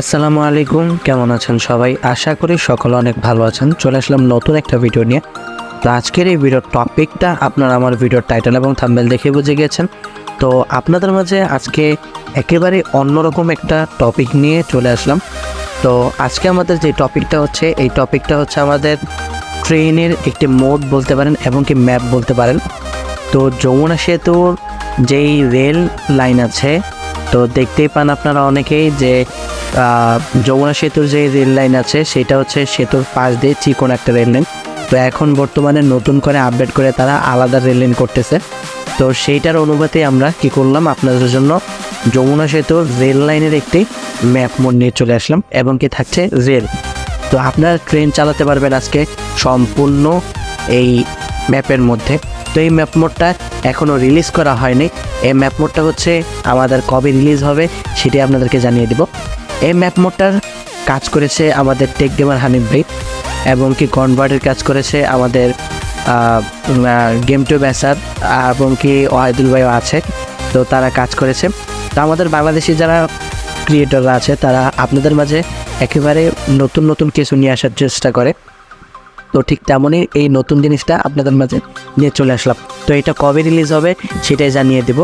আসসালামু আলাইকুম, কেমন আছেন সবাই? আশা করি সকলে অনেক ভালো আছেন। চলে আসলাম নতুন একটা ভিডিও নিয়ে। তো আজকের এই ভিডিওর টপিকটা আপনারা আমার ভিডিওর টাইটেল এবং থাম্বেল দেখে বুঝে গেছেন তো আপনাদের মাঝে আজকে একেবারে অন্যরকম একটা টপিক নিয়ে চলে আসলাম। তো আজকে আমাদের যে টপিকটা হচ্ছে, এই টপিকটা হচ্ছে আমাদের ট্রেনের একটি মোড বলতে পারেন এবং কি ম্যাপ বলতে পারেন। তো যমুনা সেতুর যেই রেল লাইন আছে, তো দেখতেই পান আপনারা অনেকেই যে যমুনা সেতুর যে রেল লাইন আছে, সেটা হচ্ছে সেতুর পাশ দিয়ে চিকন একটা রেল লাইন তো এখন বর্তমানে নতুন করে আপডেট করে তারা আলাদা রেল লাইন করতেছে। তো সেইটার অনুপাতে আমরা কি করলাম? আপনাদের জন্য যমুনা সেতুর রেল লাইনের একটি ম্যাপ মোড নিয়ে চলে আসলাম এবং কি থাকছে রেল তো আপনারা ট্রেন চালাতে পারবেন আজকে সম্পূর্ণ এই ম্যাপের মধ্যে। তো এই ম্যাপ মোডটা এখনও রিলিজ করা হয়নি। এই ম্যাপ মোডটা হচ্ছে আমাদের কবে রিলিজ হবে সেটি আপনাদেরকে জানিয়ে দিব। এই ম্যাপ মোডটার কাজ করেছে আমাদের টেক গেমার হানিফ ভাই এবং কি কনভার্টের কাজ করেছে আমাদের গেম টু ব্যাসার এবং কি ওয়াহিদুল ভাইও আছে, তো তারা কাজ করেছে। তো আমাদের বাংলাদেশি যারা ক্রিয়েটররা আছে, তারা আপনাদের মাঝে একেবারে নতুন নতুন কিছু নিয়ে আসার চেষ্টা করে। তো ঠিক তেমনই এই নতুন জিনিসটা আপনাদের মাঝে নিয়ে চলে আসলাম। তো এটা কবে রিলিজ হবে সেটাই জানিয়ে দেব।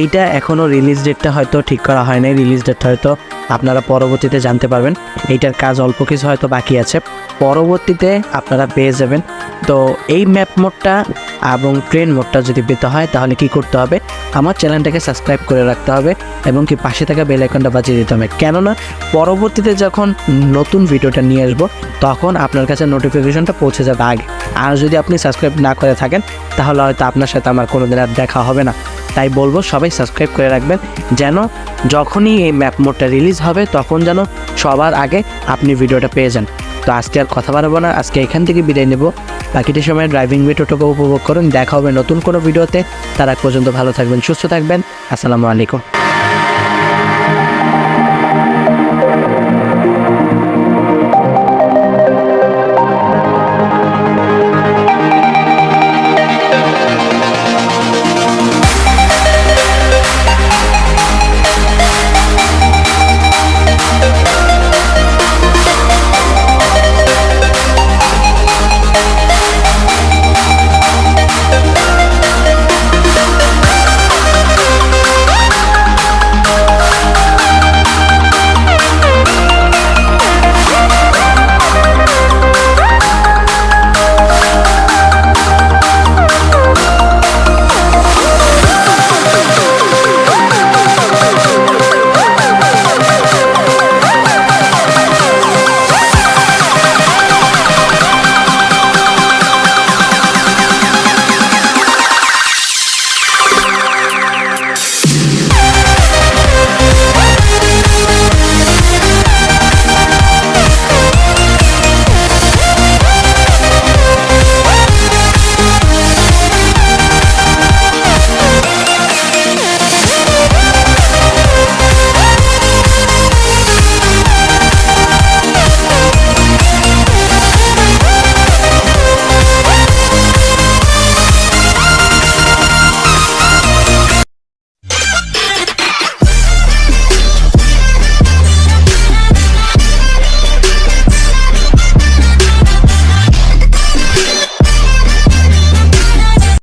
এইটা এখনও রিলিজ ডেটটা হয়তো ঠিক করা হয় নাই। রিলিজ ডেটটা হয়তো আপনারা পরবর্তীতে জানতে পারবেন। এইটার কাজ অল্প কিছু হয়তো বাকি আছে। পরবর্তীতে আপনারা পেয়ে যাবেন। তো এই ম্যাপ মোডটা এবং ট্রেন মোডটা যদি পেতে হয়, তাহলে কি করতে হবে? আমার চ্যানেলটাকে সাবস্ক্রাইব করে রাখতে হবে এবং কি পাশে থাকা বেল আইকনটা বাজিয়ে দিতে হবে। কেননা, পরবর্তীতে যখন নতুন ভিডিওটা নিয়ে আসব, তখন আপনার কাছে নোটিফিকেশনটা পৌঁছে যাবে আগে। আর যদি আপনি সাবস্ক্রাইব না করে থাকেন, তাহলে হয়তো আপনার সাথে আমার কোনো দিন আর দেখা হবে না। তাই বলব সবাই সাবস্ক্রাইব করে রাখবেন। যেন যখনই এই ম্যাপ মোডটা রিলিজ হবে, তখন যেন সবার আগে আপনি ভিডিওটা পেয়ে যান। তো আজকে আর কথা বাড়াবো না। আজকে এখান থেকে বিদায় নেব। বাকিটি সময় ড্রাইভিং ভিডিওটাকে উপভোগ করুন। দেখা হবে নতুন কোনো ভিডিওতে তারা পর্যন্ত ভালো থাকবেন, সুস্থ থাকবেন। আসসালামু আলাইকুম।